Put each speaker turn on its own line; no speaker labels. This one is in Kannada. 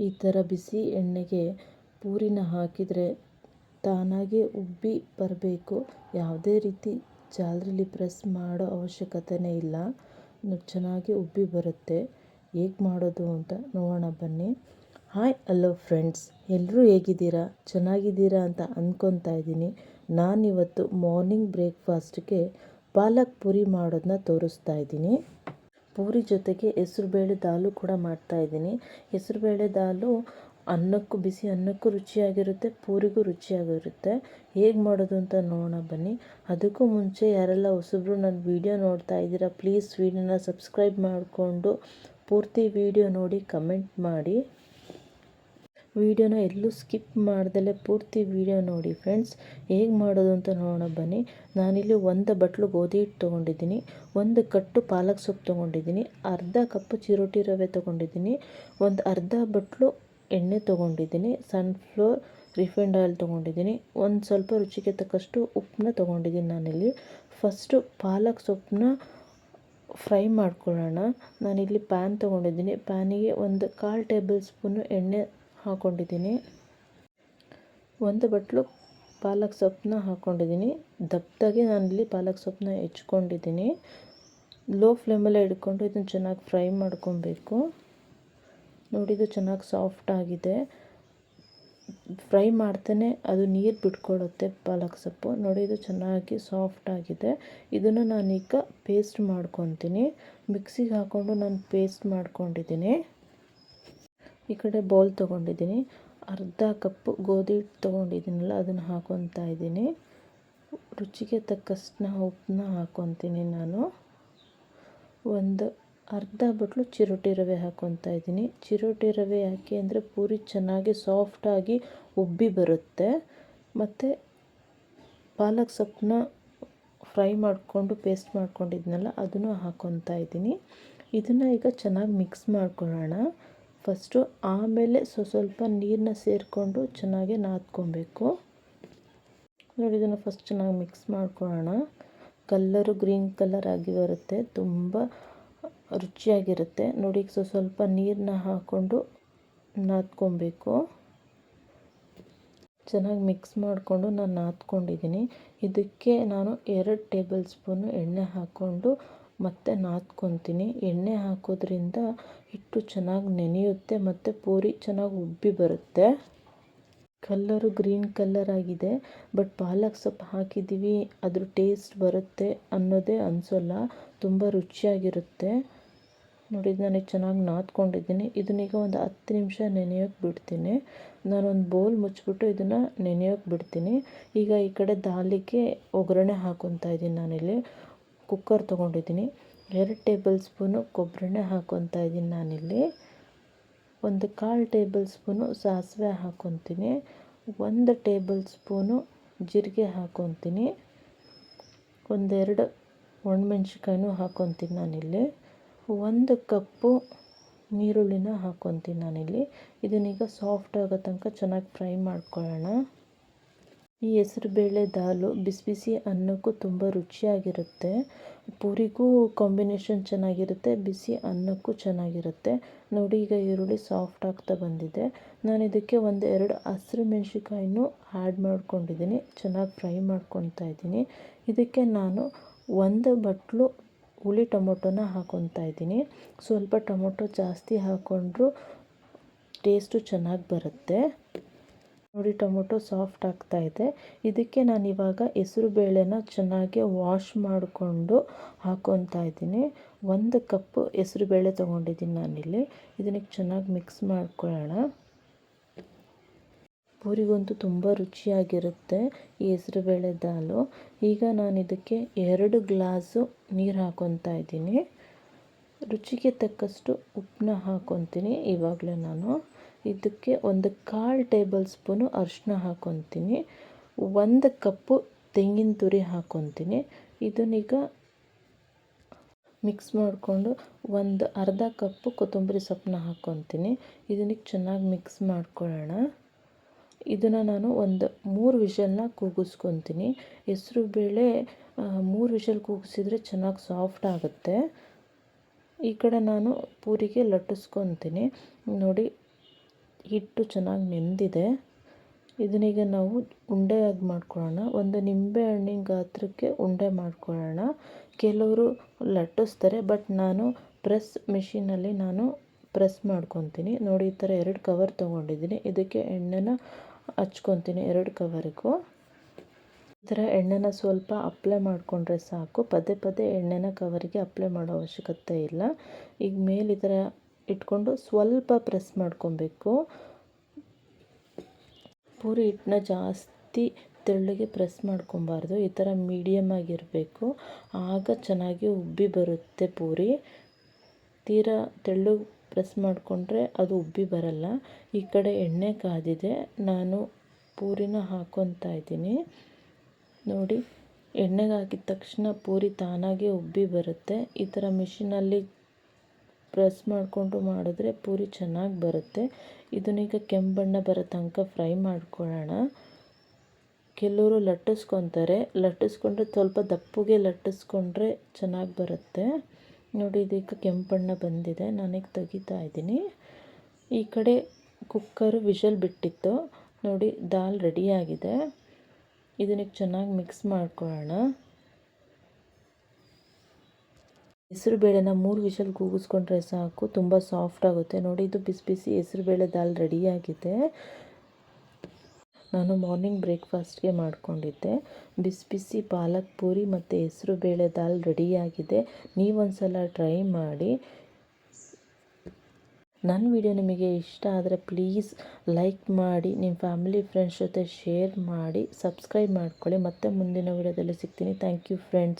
ಈ ಥರ ಬಿಸಿ ಎಣ್ಣೆಗೆ ಪೂರಿನ ಹಾಕಿದರೆ ತಾನಾಗೇ ಉಬ್ಬಿ ಬರಬೇಕು. ಯಾವುದೇ ರೀತಿ ಜಾಲರಿಲಿ ಪ್ರೆಸ್ ಮಾಡೋ ಅವಶ್ಯಕತೆನೇ ಇಲ್ಲ. ಚೆನ್ನಾಗಿ ಉಬ್ಬಿ ಬರುತ್ತೆ. ಹೇಗೆ ಮಾಡೋದು ಅಂತ ನೋಡೋಣ ಬನ್ನಿ. Hi hello friends. ಎಲ್ಲರೂ ಹೇಗಿದ್ದೀರಾ? ಚೆನ್ನಾಗಿದ್ದೀರಾ ಅಂತ ಅಂದ್ಕೊತಾ ಇದ್ದೀನಿ. ನಾನಿವತ್ತು ಮಾರ್ನಿಂಗ್ ಬ್ರೇಕ್ಫಾಸ್ಟ್ಗೆ ಪಾಲಕ್ ಪೂರಿ ಮಾಡೋದನ್ನ ತೋರಿಸ್ತಾ ಇದ್ದೀನಿ. ಪೂರಿ ಜೊತೆಗೆ ಹೆಸ್ರುಬೇಳೆ ದಾಲು ಕೂಡ ಮಾಡ್ತಾ ಮಾಡ್ತಾಯಿದ್ದೀನಿ ಹೆಸ್ರುಬೇಳೆ ದಾಲು ಅನ್ನಕ್ಕೂ ಬಿಸಿ ಅನ್ನಕ್ಕೂ ರುಚಿಯಾಗಿರುತ್ತೆ, ಪೂರಿಗೂ ರುಚಿಯಾಗಿರುತ್ತೆ. ಹೇಗೆ ಮಾಡೋದು ಅಂತ ನೋಡೋಣ ಬನ್ನಿ. ಅದಕ್ಕೂ ಮುಂಚೆ ಯಾರೆಲ್ಲ ಹೊಸಬ್ರು ನನ್ನ ವೀಡಿಯೋ ನೋಡ್ತಾ ಇದ್ದೀರಾ, ಪ್ಲೀಸ್ ವೀಡಿಯೋನ ಸಬ್ಸ್ಕ್ರೈಬ್ ಮಾಡಿಕೊಂಡು ಪೂರ್ತಿ ವೀಡಿಯೋ ನೋಡಿ ಕಮೆಂಟ್ ಮಾಡಿ. ವೀಡಿಯೋನ ಎಲ್ಲೂ ಸ್ಕಿಪ್ ಮಾಡ್ದಲೇ ಪೂರ್ತಿ ವಿಡಿಯೋ ನೋಡಿ ಫ್ರೆಂಡ್ಸ್. ಹೇಗೆ ಮಾಡೋದು ಅಂತ ನೋಡೋಣ ಬನ್ನಿ. ನಾನಿಲ್ಲಿ ಒಂದು ಬಟ್ಲು ಗೋಧಿ ಹಿಟ್ಟು ತೊಗೊಂಡಿದ್ದೀನಿ, ಒಂದು ಕಟ್ಟು ಪಾಲಕ್ ಸೊಪ್ಪು ತೊಗೊಂಡಿದ್ದೀನಿ, ಅರ್ಧ ಕಪ್ಪು ಚಿರೋಟಿ ರವೆ ತೊಗೊಂಡಿದ್ದೀನಿ, ಒಂದು ಅರ್ಧ ಬಟ್ಲು ಎಣ್ಣೆ ತೊಗೊಂಡಿದ್ದೀನಿ, ಸನ್ಫ್ಲೋರ್ ರಿಫೈಂಡ್ ಆಯಿಲ್ ತೊಗೊಂಡಿದ್ದೀನಿ, ಒಂದು ಸ್ವಲ್ಪ ರುಚಿಗೆ ತಕ್ಕಷ್ಟು ಉಪ್ಪನ್ನ ತೊಗೊಂಡಿದ್ದೀನಿ ನಾನಿಲ್ಲಿ. ಫಸ್ಟು ಪಾಲಕ್ ಸೊಪ್ಪನ್ನ ಫ್ರೈ ಮಾಡ್ಕೊಳ್ಳೋಣ. ನಾನಿಲ್ಲಿ ಪ್ಯಾನ್ ತೊಗೊಂಡಿದ್ದೀನಿ. ಪ್ಯಾನಿಗೆ ಒಂದು ಕಾಲು ಟೇಬಲ್ ಸ್ಪೂನು ಎಣ್ಣೆ ಹಾಕ್ಕೊಂಡಿದ್ದೀನಿ ಒಂದು ಬಟ್ಲು ಪಾಲಕ್ ಸೊಪ್ಪನ್ನ ಹಾಕ್ಕೊಂಡಿದ್ದೀನಿ ನಾನು ನಾನಿಲ್ಲಿ ಪಾಲಕ್ ಸೊಪ್ಪನ್ನ ಹೆಚ್ಕೊಂಡಿದ್ದೀನಿ. ಲೋ ಫ್ಲೇಮಲ್ಲೇ ಇಟ್ಕೊಂಡು ಇದನ್ನು ಚೆನ್ನಾಗಿ ಫ್ರೈ ಮಾಡ್ಕೊಬೇಕು. ನೋಡಿ, ಇದು ಚೆನ್ನಾಗಿ ಸಾಫ್ಟ್ ಆಗಿದೆ. ಫ್ರೈ ಮಾಡ್ತೇನೆ, ಅದು ನೀರು ಬಿಟ್ಕೊಳ್ಳುತ್ತೆ ಪಾಲಕ್ ಸೊಪ್ಪು. ನೋಡಿ, ಇದು ಚೆನ್ನಾಗಿ ಸಾಫ್ಟ್ ಆಗಿದೆ. ಇದನ್ನು ನಾನೀಗ ಪೇಸ್ಟ್ ಮಾಡ್ಕೊತೀನಿ. ಮಿಕ್ಸಿಗೆ ಹಾಕ್ಕೊಂಡು ನಾನು ಪೇಸ್ಟ್ ಮಾಡ್ಕೊಂಡಿದ್ದೀನಿ. ಈ ಕಡೆ ಬೌಲ್ ತೊಗೊಂಡಿದ್ದೀನಿ. ಅರ್ಧ ಕಪ್ಪು ಗೋಧಿ ಹಿಟ್ಟು ತೊಗೊಂಡಿದ್ದೀನಲ್ಲ, ಅದನ್ನು ಹಾಕೊತಾ ಇದ್ದೀನಿ. ರುಚಿಗೆ ತಕ್ಕಷ್ಟನ್ನ ಉಪ್ಪನ್ನ ಹಾಕೊತೀನಿ ನಾನು. ಒಂದು ಅರ್ಧ ಬಟ್ಲು ಚಿರೋಟಿ ರವೆ ಹಾಕ್ಕೊತಾ ಇದ್ದೀನಿ. ಚಿರೋಟಿ ರವೆ ಯಾಕೆ ಅಂದರೆ ಪೂರಿ ಚೆನ್ನಾಗಿ ಸಾಫ್ಟಾಗಿ ಉಬ್ಬಿ ಬರುತ್ತೆ. ಮತ್ತು ಪಾಲಕ್ ಸೊಪ್ಪನ್ನ ಫ್ರೈ ಮಾಡಿಕೊಂಡು ಪೇಸ್ಟ್ ಮಾಡ್ಕೊಂಡಿದ್ನಲ್ಲ, ಅದನ್ನು ಹಾಕ್ಕೊತಾ ಇದ್ದೀನಿ. ಇದನ್ನು ಈಗ ಚೆನ್ನಾಗಿ ಮಿಕ್ಸ್ ಮಾಡ್ಕೊಳ್ಳೋಣ. ಫಸ್ಟು ಆಮೇಲೆ ಸ್ವ ಸ್ವಲ್ಪ ನೀರನ್ನ ಸೇರಿಕೊಂಡು ಚೆನ್ನಾಗಿ ನಾದ್ಕೊಬೇಕು. ನೋಡಿ, ಇದನ್ನು ಫಸ್ಟ್ ಚೆನ್ನಾಗಿ ಮಿಕ್ಸ್ ಮಾಡ್ಕೊಳ್ಳೋಣ. ಕಲ್ಲರು ಗ್ರೀನ್ ಕಲರ್ ಆಗಿ ಬರುತ್ತೆ, ತುಂಬ ರುಚಿಯಾಗಿರುತ್ತೆ. ನೋಡಿ, ಸೊ, ಸ್ವಲ್ಪ ನೀರನ್ನ ಹಾಕ್ಕೊಂಡು ನಾದ್ಕೊಬೇಕು. ಚೆನ್ನಾಗಿ ಮಿಕ್ಸ್ ಮಾಡಿಕೊಂಡು ನಾನು ನಾದ್ಕೊಂಡಿದ್ದೀನಿ. ಇದಕ್ಕೆ ನಾನು ಎರಡು ಟೇಬಲ್ ಸ್ಪೂನು ಎಣ್ಣೆ ಹಾಕ್ಕೊಂಡು ಮತ್ತೆ ನಾದ್ಕೊತೀನಿ. ಎಣ್ಣೆ ಹಾಕೋದ್ರಿಂದ ಹಿಟ್ಟು ಚೆನ್ನಾಗಿ ನೆನೆಯುತ್ತೆ ಮತ್ತು ಪೂರಿ ಚೆನ್ನಾಗಿ ಉಬ್ಬಿ ಬರುತ್ತೆ. ಕಲ್ಲರು ಗ್ರೀನ್ ಕಲ್ಲರ್ ಆಗಿದೆ, ಬಟ್ ಪಾಲಕ್ ಸೊಪ್ಪು ಹಾಕಿದ್ದೀವಿ, ಅದ್ರ ಟೇಸ್ಟ್ ಬರುತ್ತೆ ಅನ್ನೋದೇ ಅನಿಸೋಲ್ಲ, ತುಂಬ ರುಚಿಯಾಗಿರುತ್ತೆ. ನೋಡಿ ನನಗೆ ಚೆನ್ನಾಗಿ ನಾದ್ಕೊಂಡಿದ್ದೀನಿ. ಇದನ್ನೀಗ ಒಂದು ಹತ್ತು ನಿಮಿಷ ನೆನೆಯೋಕೆ ಬಿಡ್ತೀನಿ. ನಾನೊಂದು ಬೌಲ್ ಮುಚ್ಚಿಬಿಟ್ಟು ಇದನ್ನು ನೆನೆಯೋಕೆ ಬಿಡ್ತೀನಿ. ಈಗ ಈ ಕಡೆ ದಾಲಿಗೆ ಒಗ್ಗರಣೆ ಹಾಕೊತಾ ಇದ್ದೀನಿ ನಾನಿಲ್ಲಿ. ಕುಕ್ಕರ್ ತೊಗೊಂಡಿದ್ದೀನಿ. ಎರಡು ಟೇಬಲ್ ಸ್ಪೂನು ಕೊಬ್ಬರಿನೇ ಹಾಕ್ಕೊತಾ ಇದ್ದೀನಿ ನಾನಿಲ್ಲಿ. ಒಂದು ಕಾಲು ಟೇಬಲ್ ಸ್ಪೂನು ಸಾಸಿವೆ ಹಾಕ್ಕೊತೀನಿ ಒಂದು ಟೇಬಲ್ ಸ್ಪೂನು ಜೀರಿಗೆ ಹಾಕ್ಕೊತೀನಿ ಒಂದೆರಡು ಒಣಮೆಣ್ಸಿಕಾಯಿನೂ ಹಾಕ್ಕೊತೀನಿ ನಾನಿಲ್ಲಿ. ಒಂದು ಕಪ್ಪು ಈರುಳ್ಳಿನ ಹಾಕ್ಕೊತೀನಿ ನಾನಿಲ್ಲಿ. ಇದನ್ನೀಗ ಸಾಫ್ಟ್ ಆಗೋ ತನಕ ಚೆನ್ನಾಗಿ ಫ್ರೈ ಮಾಡ್ಕೊಳ್ಳೋಣ. ಈ ಹೆಸರುಬೇಳೆ ದಾಲು ಬಿಸಿ ಬಿಸಿ ಅನ್ನಕ್ಕೂ ತುಂಬ ರುಚಿಯಾಗಿರುತ್ತೆ. ಪೂರಿಗೂ ಕಾಂಬಿನೇಷನ್ ಚೆನ್ನಾಗಿರುತ್ತೆ, ಬಿಸಿ ಅನ್ನಕ್ಕೂ ಚೆನ್ನಾಗಿರುತ್ತೆ. ನೋಡಿ, ಈಗ ಈರುಳ್ಳಿ ಸಾಫ್ಟ್ ಆಗ್ತಾ ಬಂದಿದೆ. ನಾನು ಇದಕ್ಕೆ ಒಂದು ಎರಡು ಹಸಿರು ಮೆಣಸಿಕಾಯಿನೂ ಆ್ಯಡ್ ಮಾಡ್ಕೊಂಡಿದ್ದೀನಿ. ಚೆನ್ನಾಗಿ ಫ್ರೈ ಮಾಡ್ಕೊತಾ ಇದ್ದೀನಿ. ಇದಕ್ಕೆ ನಾನು ಒಂದು ಬಟ್ಲು ಹುಳಿ ಟೊಮೊಟೊನ ಹಾಕೊತಾ ಇದ್ದೀನಿ. ಸ್ವಲ್ಪ ಟೊಮೊಟೊ ಜಾಸ್ತಿ ಹಾಕ್ಕೊಂಡ್ರೂ ಟೇಸ್ಟು ಚೆನ್ನಾಗಿ ಬರುತ್ತೆ. ನೋಡಿ, ಟೊಮೊಟೊ ಸಾಫ್ಟ್ ಆಗ್ತಾ ಇದೆ. ಇದಕ್ಕೆ ನಾನು ಇವಾಗ ಹೆಸರು ಬೇಳೆನ ಚೆನ್ನಾಗಿ ವಾಶ್ ಮಾಡಿಕೊಂಡು ಹಾಕೊತಾ ಇದ್ದೀನಿ. ಒಂದು ಕಪ್ ಹೆಸರು ಬೇಳೆ ತೊಗೊಂಡಿದ್ದೀನಿ ನಾನಿಲ್ಲಿ. ಇದನ್ನ ಚೆನ್ನಾಗಿ ಮಿಕ್ಸ್ ಮಾಡ್ಕೊಳ್ಳೋಣ. ಪೂರಿಗಂತೂ ತುಂಬ ರುಚಿಯಾಗಿರುತ್ತೆ ಈ ಹೆಸರುಬೇಳೆ ದಾಲು. ಈಗ ನಾನು ಇದಕ್ಕೆ ಎರಡು ಗ್ಲಾಸು ನೀರು ಹಾಕೊತಾ ಇದ್ದೀನಿ. ರುಚಿಗೆ ತಕ್ಕಷ್ಟು ಉಪ್ಪನ್ನ ಹಾಕೊತೀನಿ ಇವಾಗಲೇ ನಾನು. ಇದಕ್ಕೆ ಒಂದು ಕಾಲು ಟೇಬಲ್ ಸ್ಪೂನು ಅರಿಶಿನ ಹಾಕೊತೀನಿ. ಒಂದು ಕಪ್ಪು ತೆಂಗಿನ ತುರಿ ಹಾಕೊತೀನಿ. ಇದನ್ನೀಗ ಮಿಕ್ಸ್ ಮಾಡಿಕೊಂಡು ಒಂದು ಅರ್ಧ ಕಪ್ಪು ಕೊತ್ತಂಬರಿ ಸೊಪ್ಪನ್ನ ಹಾಕ್ಕೊತೀನಿ ಇದನ್ನೀಗ ಚೆನ್ನಾಗಿ ಮಿಕ್ಸ್ ಮಾಡ್ಕೊಳ್ಳೋಣ. ಇದನ್ನು ನಾನು ಒಂದು ಮೂರು ವಿಷಲ್ನ ಕೂಗಿಸ್ಕೊತೀನಿ. ಹೆಸರು ಬೇಳೆ ಮೂರು ವಿಷಲ್ ಕೂಗಿಸಿದ್ರೆ ಚೆನ್ನಾಗಿ ಸಾಫ್ಟ್ ಆಗುತ್ತೆ. ಈ ಕಡೆ ನಾನು ಪೂರಿಗೆ ಲಟ್ಟಿಸ್ಕೊತೀನಿ. ನೋಡಿ ಹಿಟ್ಟು ಚೆನ್ನಾಗಿ ನೆಂದಿದೆ. ಇದನ್ನೀಗ ನಾವು ಉಂಡೆಯಾಗಿ ಮಾಡ್ಕೊಳ್ಳೋಣ ಒಂದು ನಿಂಬೆ ಹಣ್ಣಿನ ಗಾತ್ರಕ್ಕೆ ಉಂಡೆ ಮಾಡ್ಕೊಳ್ಳೋಣ ಕೆಲವರು ಲಟ್ಟಿಸ್ತಾರೆ, ಬಟ್ ನಾನು ಪ್ರೆಸ್ ಮಿಷಿನಲ್ಲಿ ನಾನು ಪ್ರೆಸ್ ಮಾಡ್ಕೊತೀನಿ. ನೋಡಿ, ಈ ಥರ ಎರಡು ಕವರ್ ತೊಗೊಂಡಿದ್ದೀನಿ. ಇದಕ್ಕೆ ಎಣ್ಣೆನ ಹಚ್ಕೊತೀನಿ, ಎರಡು ಕವರಿಗೂ. ಈ ಥರ ಎಣ್ಣೆನ ಸ್ವಲ್ಪ ಅಪ್ಲೈ ಮಾಡಿಕೊಂಡ್ರೆ ಸಾಕು. ಪದೇ ಪದೇ ಎಣ್ಣೆನ ಕವರಿಗೆ ಅಪ್ಲೈ ಮಾಡೋ ಅವಶ್ಯಕತೆ ಇಲ್ಲ. ಈಗ ಮೇಲೆ ಈ ಥರ ಇಟ್ಕೊಂಡು ಸ್ವಲ್ಪ ಪ್ರೆಸ್ ಮಾಡ್ಕೊಬೇಕು. ಪೂರಿ ಹಿಟ್ಟನ್ನ ಜಾಸ್ತಿ ತೆಳ್ಳಗೆ ಪ್ರೆಸ್ ಮಾಡ್ಕೊಬಾರ್ದು. ಈ ಥರ ಮೀಡಿಯಮ್ ಆಗಿರಬೇಕು. ಆಗ ಚೆನ್ನಾಗಿ ಉಬ್ಬಿ ಬರುತ್ತೆ ಪೂರಿ. ತೀರಾ ತೆಳ್ಳಗೆ ಪ್ರೆಸ್ ಮಾಡಿಕೊಂಡ್ರೆ ಅದು ಉಬ್ಬಿ ಬರಲ್ಲ. ಈ ಕಡೆ ಎಣ್ಣೆ ಕಾದಿದೆ. ನಾನು ಪೂರಿನ ಹಾಕೊತಾ ಇದ್ದೀನಿ. ನೋಡಿ ಎಣ್ಣೆಗೆ ಹಾಕಿದ ತಕ್ಷಣ ಪೂರಿ ತಾನಾಗೆ ಉಬ್ಬಿ ಬರುತ್ತೆ. ಈ ಥರ ಮಿಷಿನಲ್ಲಿ ಪ್ರೆಸ್ ಮಾಡಿಕೊಂಡು ಮಾಡಿದ್ರೆ ಪೂರಿ ಚೆನ್ನಾಗಿ ಬರುತ್ತೆ. ಇದನ್ನೀಗ ಕೆಂಪು ಬಣ್ಣ ಬರೋ ತನಕ ಫ್ರೈ ಮಾಡ್ಕೊಳ್ಳೋಣ. ಕೆಲವರು ಲಟ್ಟಿಸ್ಕೊತಾರೆ. ಲಟ್ಟಿಸ್ಕೊಂಡ್ರೆ ಸ್ವಲ್ಪ ದಪ್ಪಗೆ ಲಟ್ಟಿಸ್ಕೊಂಡ್ರೆ ಚೆನ್ನಾಗಿ ಬರುತ್ತೆ. ನೋಡಿ, ಇದೀಗ ಕೆಂಪು ಬಣ್ಣ ಬಂದಿದೆ. ನನಗೆ ತೆಗಿತಾ ಇದ್ದೀನಿ. ಈ ಕಡೆ ಕುಕ್ಕರ್ ವಿಷಲ್ ಬಿಟ್ಟಿತ್ತು. ನೋಡಿ, ದಾಲ್ ರೆಡಿಯಾಗಿದೆ ಇದನ್ನೀಗ ಚೆನ್ನಾಗಿ ಮಿಕ್ಸ್ ಮಾಡ್ಕೊಳ್ಳೋಣ. ಹೆಸರುಬೇಳೆನ ಮೂರು ವಿಷಲ್ ಕೂಗಿಸ್ಕೊಂಡ್ರೆ ಸಾಕು, ತುಂಬ ಸಾಫ್ಟ್ ಆಗುತ್ತೆ. ನೋಡಿ, ಇದು ಬಿಸಿ ಬಿಸಿ ಹೆಸರುಬೇಳೆ ದಾಲ್ ರೆಡಿಯಾಗಿದೆ ನಾನು ಮಾರ್ನಿಂಗ್ ಬ್ರೇಕ್ಫಾಸ್ಟ್ಗೆ ಮಾಡಿಕೊಂಡಿದ್ದೆ. ಬಿಸಿ ಬಿಸಿ ಪಾಲಕ್ ಪೂರಿ ಮತ್ತು ಹೆಸರುಬೇಳೆ ದಾಲ್ ರೆಡಿಯಾಗಿದೆ ನೀವೊಂದು ಸಲ ಟ್ರೈ ಮಾಡಿ. ನನ್ನ ವಿಡಿಯೋ ನಿಮಗೆ ಇಷ್ಟ ಆದರೆ ಪ್ಲೀಸ್ ಲೈಕ್ ಮಾಡಿ ನಿಮ್ಮ ಫ್ಯಾಮಿಲಿ ಫ್ರೆಂಡ್ಸ್ ಜೊತೆ ಶೇರ್ ಮಾಡಿ ಸಬ್ಸ್ಕ್ರೈಬ್ ಮಾಡ್ಕೊಳ್ಳಿ. ಮತ್ತೆ ಮುಂದಿನ ವಿಡಿಯೋದಲ್ಲಿ ಸಿಗ್ತೀನಿ. Thank you friends